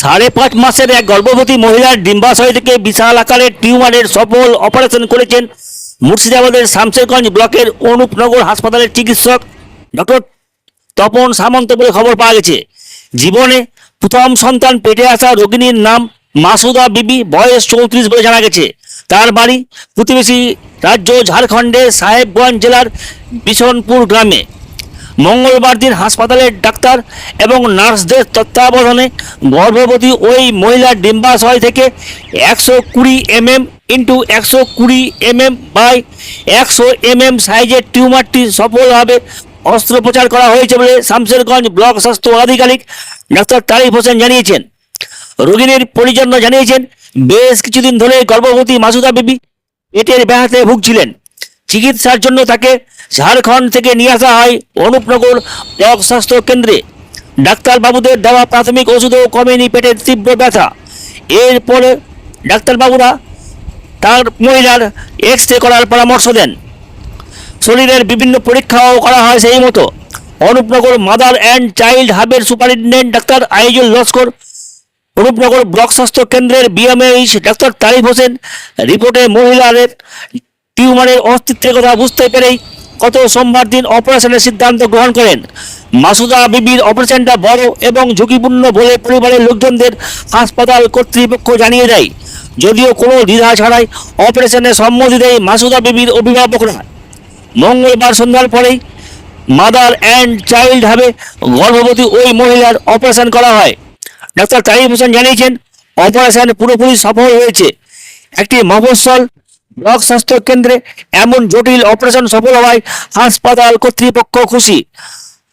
সাড়ে পাঁচ মাসের এক গর্ভবতী মহিলার ডিম্বাশয় থেকে বিশাল আকারের টিউমারের সফল অপারেশন করেছেন মুর্শিদাবাদের শামশেরগঞ্জ ব্লকের অনুপনগর হাসপাতালের চিকিৎসক ডক্টর তপন সামন্ত বলে খবর পাওয়া গেছে। জীবনে প্রথম সন্তান পেটে আসা রোগিণীর নাম মাসুদা বিবি, বয়স চৌত্রিশ বলে জানা গেছে। তার বাড়ি প্রতিবেশী রাজ্য ঝাড়খণ্ডের সাহেবগঞ্জ জেলার বিশনপুর গ্রামে। মঙ্গলবার দিন হাসপাতালের ডাক্তার এবং নার্সদের তত্ত্বাবধানে গর্ভবতী ওই মহিলার ডিম্বাশয় থেকে একশো কুড়ি এমএম ইন্টু একশো কুড়ি এমএম বাই একশো এমএম সাইজের টিউমারটি সফলভাবে অস্ত্রোপচার করা হয়েছে বলে শামশেরগঞ্জ ব্লক স্বাস্থ্য আধিকারিক ডাক্তার তারিফ হোসেন জানিয়েছেন। রোগিনীর পরিজন্য জানিয়েছেন, বেশ কিছুদিন ধরে গর্ভবতী মাসুদা বিবি পেটের ব্যাহাতে ভুগছিলেন। চিকিৎসার জন্য তাকে ঝাড়খণ্ড থেকে নিয়ে আসা হয় অনুপনগর ব্লক স্বাস্থ্য কেন্দ্রে। ডাক্তারবাবুদের দেওয়া প্রাথমিক ওষুধেও কমেনি পেটের তীব্র ব্যথা। এরপরে ডাক্তারবাবুরা তার মহিলার এক্স রে করার পরামর্শ দেন। শরীরের বিভিন্ন পরীক্ষাও করা হয় সেই মতো। Anupnagar mother and child হাবের superintendent doctor Aizul Laskar, Anupnagar block স্বাস্থ্য কেন্দ্রের বিএমএইচ ডাক্তার তারিফ হোসেন, রিপোর্টে মহিলাদের টিউমারের অস্তিত্বের কথা বুঝতে পেরেই গত সোমবার দিন অপারেশনের সিদ্ধান্ত গ্রহণ করেন। মাসুদা বিবির অপারেশনটা বড় এবং ঝুঁকিপূর্ণ বলে পরিবারের লোকজনদের হাসপাতাল কর্তৃপক্ষ জানিয়ে দেয়। যদিও কোনো দ্বিধা ছাড়াই অপারেশনে সম্মতি দেয় মাসুদা বিবির অভিভাবকরা। মঙ্গলবার সন্ধ্যার পরেই মাদার অ্যান্ড চাইল্ড হাবে গর্ভবতী ওই মহিলার অপারেশন করা হয়। ডাক্তার তারিফ হোসেন জানিয়েছেন, অপারেশন পুরোপুরি সফল হয়েছে। একটি মফস্বল ব্লক স্বাস্থ্য কেন্দ্রে এমন জটিল অপারেশন সফল হওয়ায় হাসপাতাল কর্তৃপক্ষ খুশি।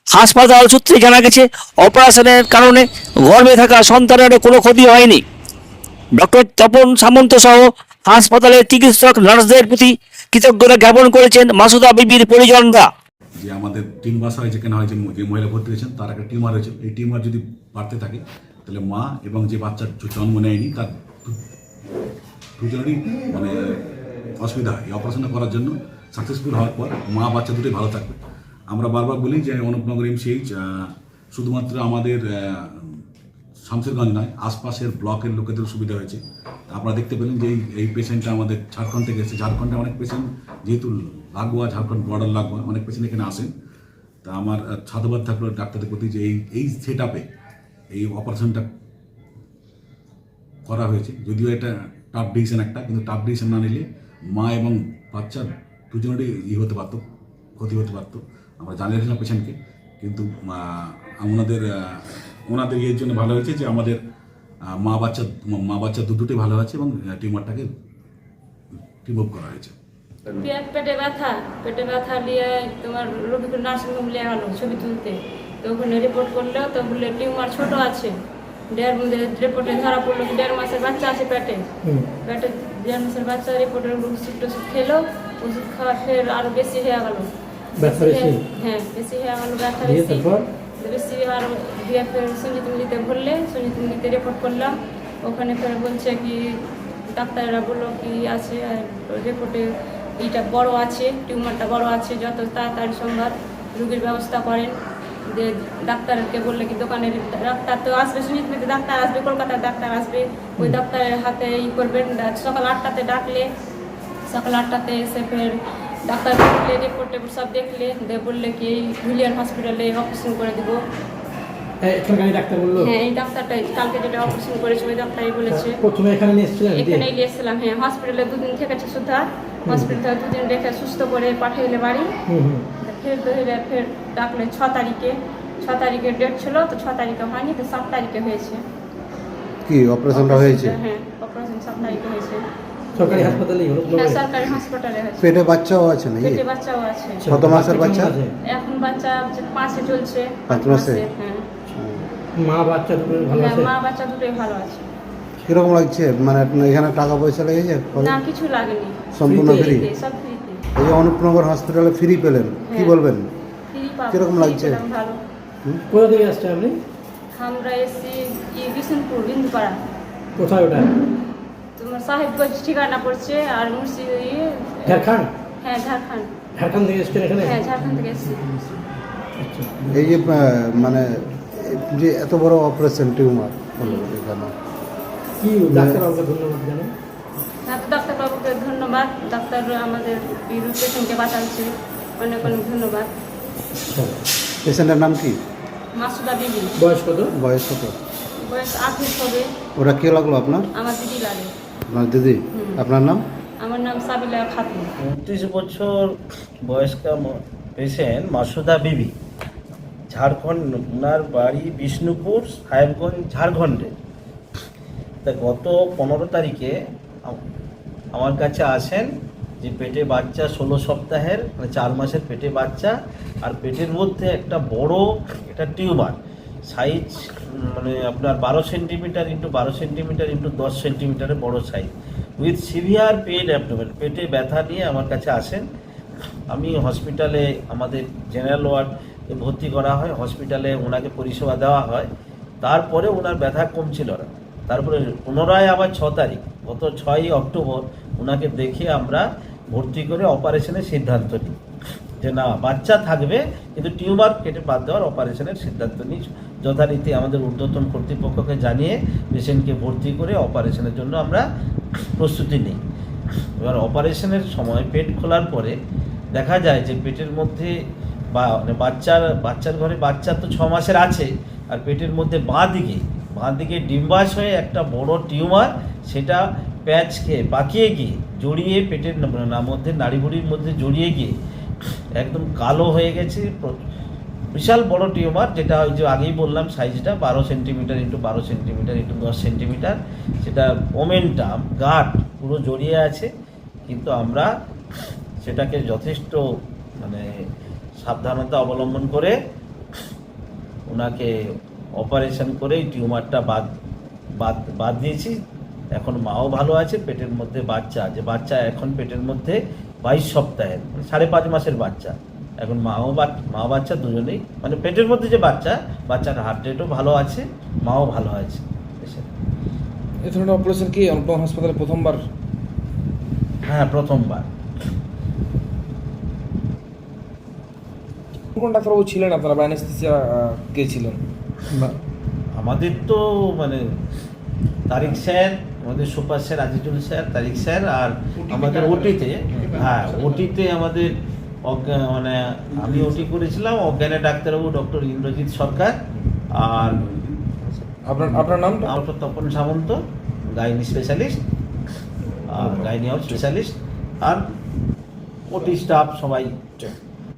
হাসপাতাল সূত্রে জানা গেছে অপারেশনের কারণে গর্ভে থাকা সন্তানের কোনো ক্ষতি হয়নি। ডক্টর তপন সামন্ত সহ হাসপাতালের চিকিৎসক, নার্সদের প্রতি কৃতজ্ঞতা জ্ঞাপন করেছেন মাসুদা বিবির পরিজনরা। যে আমাদের তিন মাস হয় যেখানে হয় যে যে মহিলা ভর্তি হয়েছেন, তার একটা টিউমার হয়েছে। এই টিউমার যদি বাড়তে থাকে, তাহলে মা এবং যে বাচ্চার জন্ম নেয়নি, তার দুজনেরই মানে অসুবিধা হয়। এই অপারেশনটা করার জন্য সাকসেসফুল হওয়ার পর মা বাচ্চা দুটোই ভালো থাকবে। আমরা বারবার বলি যে অনুপনগর এমসিএইচ শুধুমাত্র আমাদের আহ, শামশেরগঞ্জ নয় আশপাশের ব্লকের লোকেদের সুবিধা হয়েছে। আপনারা দেখতে পেলেন যে এই- পেশেন্টটা আমাদের ঝাড়খণ্ড থেকে এসেছে। ঝাড়খণ্ডে অনেক পেশেন্ট যেহেতু লাগোয়া ঝাড়খণ্ড বর্ডার লাগোয়া অনেক পেশেন্ট এখানে আসেন। তা আমার সাধুবাদ থাকল ডাক্তারদের প্রতি যে এই এই সেট আপে এই অপারেশনটা করা হয়েছে। যদিও এটা টাফ ডিসিশন একটা কিন্তু টাফ ডিসিশন না নিলে মা এবং বাচ্চা দুজনেরই ই হতে পারতো, ক্ষতি হতে পারতো। আমরা জানিয়ে জানিয়েছিলাম পেশেন্টকে, কিন্তু ওনাদের ওনাদের ইয়ের জন্য ভালো হয়েছে যে আমাদের মা বাচ্চা মা বাচ্চা দুটোই ভালো আছে এবং টিউমারটাকে রিমুভ করা হয়েছে। পেটে ব্যথা পেটে ব্যথা নিয়ে তোমার রবিকুল নার্সিংহোম নিয়ে গেল ছবি তুলতে। তো ওখানে রিপোর্ট করল, তো বললে, টিউমার ছোট আছে। দেড় রিপোর্টে ধরা পড়ল দেড় মাসের বাচ্চা আছে পেটে। পেটে দেড় মাসের বাচ্চা রিপোর্টের ওষুধ টষুধ খেলো ওষুধ খাওয়া ফের আরও বেশি হয়ে গেল। ব্যথা হ্যাঁ বেশি? হয়ে গেল ব্যথা বেশি। তারপর? বেশি আর দিয়ে ফের সঞ্জিত মিলিতে ভরলে সঞ্জিত মিলিতে রিপোর্ট করলাম। ওখানে ফের বলছে কি ডাক্তাররা বলল কি আছে আর রিপোর্টে এইটা বড় আছে টিউমারটা বড় আছে যত তাড়াতাড়ি সম্ভব রুগীর ব্যবস্থা করেন। যে ডাক্তারকে বললে কি দোকানের ডাক্তার তো আসবে সুজিত মিত্র ডাক্তার আসবে কলকাতার ডাক্তার আসবে ওই ডাক্তারের হাতে ই করবেন। সকাল আটটাতে ডাকলে সকাল আটটাতে এসে ফের ডাক্তার দেখলে রিপোর্ট টেপোর্ট সব দেখলে দিয়ে বললে কি এই হুলিয়ান হসপিটালে অপারেশন করে দিব। ডাক্তার বলল? হ্যাঁ এই ডাক্তারটাই কালকে যেটা অপারেশন করেছে ওই ডাক্তারই বলেছে। প্রথমে এখানে নিয়ে? এখানেই গিয়েছিলাম হ্যাঁ হসপিটালে দুদিন থেকেছে সুদ্ধা হসপিটালে দুদিন রেখে সুস্থ করে পাঠিয়ে বাড়ি। ফের ধরে ফের ডাকলে ছ তারিখে ছ তারিখে ডেট ছিল তো ছ তারিখে হয়নি তো সাত তারিখে হয়েছে। কি অপারেশনটা হয়েছে? হ্যাঁ অপারেশন সাত তারিখে হয়েছে। সরকারি হাসপাতালে হ্যাঁ সরকারি হাসপাতালে হয়েছে। পেটে বাচ্চাও আছে নাকি? পেটে বাচ্চাও আছে। কত মাসের বাচ্চা? এখন বাচ্চা হচ্ছে পাঁচে চলছে। পাঁচ মাসে? হ্যাঁ। মা বাচ্চা দুটো ভালো হ্যাঁ, আছে? মা বাচ্চা দুটোই ভালো আছে। কীরকম লাগছে? মানে এখানে টাকা পয়সা লেগেছে? না কিছু লাগেনি। সম্পূর্ণ ফ্রি সব ফ্রিতে এই যে অনুপনগর হসপিটালে ফ্রি পেলেন। কি হ্যাঁ। বলবেন? ফ্রি কীরকম লাগছে? কোথা থেকে আসছে আপনি? আমরা এসছি বিষ্ণুপুর বিন্দুপাড়া। কোথায় ওটা? তোমার সাহেবগঞ্জ ঠিকানা পড়ছে আর মুর্শি ঝাড়খণ্ড? হ্যাঁ ঝাড়খণ্ড। ঝাড়খণ্ড থেকে এসছেন এখানে? হ্যাঁ ঝাড়খণ্ড থেকে এসছি। আচ্ছা। এই যে মানে যে এত বড় অপারেশন টিউমার হলো এখানে। কি ডাক্তারবাবুকে ধন্যবাদ জানাই। ডাক্তারবাবুকে ধন্যবাদ। ডাক্তার আমাদের বিরু পেশেন্টকে বাঁচাচ্ছে অনেক অনেক ধন্যবাদ। পেশেন্টের নাম কি? মাসুদা বিবি। বয়স কত? বয়স কত? বয়স আঠাশ হবে। ওরা কে লাগল আপনার? আমার দিদি লাগে। আপনার দিদি? আপনার নাম? আমার নাম সাবিলা খাতুন। উনত্রিশ বছর বয়স্কা পেশেন্ট মাসুদা বিবি ঝাড়খণ্ড ওনার বাড়ি বিষ্ণুপুর সাহেবগঞ্জ ঝাড়খণ্ডে। তা গত পনেরো তারিখে আমার কাছে আসেন যে পেটে বাচ্চা ষোলো সপ্তাহের মানে চার মাসের পেটে বাচ্চা, আর পেটের মধ্যে একটা বড় একটা টিউমার। সাইজ মানে আপনার বারো সেন্টিমিটার ইন্টু বারো সেন্টিমিটার ইন্টু দশ সেন্টিমিটারের বড় size. With severe pain abdomen. পেটে ব্যথা নিয়ে আমার কাছে আসেন। আমি হসপিটালে আমাদের জেনারেল ওয়ার্ড ভর্তি করা হয়। হসপিটালে ওনাকে পরিষেবা দেওয়া হয়। তারপরে ওনার ব্যথা কমছিল না। তারপরে পুনরায় আবার ছ তারিখ। গত ছয়ই অক্টোবর ওনাকে দেখে আমরা ভর্তি করে অপারেশনের সিদ্ধান্ত নিই। যে না, বাচ্চা থাকবে, কিন্তু টিউমার কেটে বাদ দেওয়ার অপারেশনের সিদ্ধান্ত নিই। যথারীতি আমাদের ঊর্ধ্বতন কর্তৃপক্ষকে জানিয়ে পেশেন্টকে ভর্তি করে অপারেশনের জন্য আমরা প্রস্তুতি নিই। এবার অপারেশনের সময় পেট খোলার পরে দেখা যায় যে পেটের মধ্যে বা মানে বাচ্চার বাচ্চার ঘরে বাচ্চা তো ছ মাসের আছে, আর পেটের মধ্যে বাঁ দিকে বাঁ দিকে ডিম্বাশয়ে একটা বড় টিউমার সেটা প্যাচ খেয়ে, পাকিয়ে গিয়ে, জড়িয়ে পেটের ন- না, মধ্যে নাড়িভুড়ির মধ্যে জড়িয়ে গিয়ে, একদম কালো হয়ে গেছে বিশাল বড় টিউমার, যেটা ওই যে আগেই বললাম সাইজটা, বারো সেন্টিমিটার ইন্টু বারো সেন্টিমিটার ইন্টু দশ সেন্টিমিটার, সেটা ওমেনটাম গাট, পুরো জড়িয়ে আছে, কিন্তু আমরা সেটাকে যথেষ্ট মানে সাবধানতা অবলম্বন করে ওনাকে অপারেশন করে টিউমারটা বাদ বাদ বাদ দিয়েছি। এখন মাও ভালো আছে পেটের মধ্যে বাচ্চা যে বাচ্চা এখন পেটের মধ্যে বাইশ সপ্তাহের মানে সাড়ে পাঁচ মাসের বাচ্চা। এখন মাও বা- মা বাচ্চা দুজনেই মানে পেটের মধ্যে যে বাচ্চা বাচ্চার হার্ট রেটও ভালো আছে মাও ভালো আছে। এ ধরনের অপারেশন কি অনুপম হাসপাতালে প্রথমবার? হ্যাঁ প্রথমবার। কোন কোন ডাক্তারবাবু ছিলেন আপনারা বা অ্যানেস্থেসিয়া কে ছিলেন? আমাদের তো মানে তারিক স্যার আমাদের super sir Azizul sir Tariq sir আর আমাদের ওটিতে হ্যাঁ ওটিতে আমাদের মানে আমি ওটি করেছিলাম অজ্ঞানের ডাক্তারবাবু ডক্টর ইন্দ্রজিৎ সরকার আর আপনার আপনার নামটা? Doctor Tapan Samanta gynae specialist আর গাইনি স্পেশালিস্ট আর ওটি স্টাফ সবাই।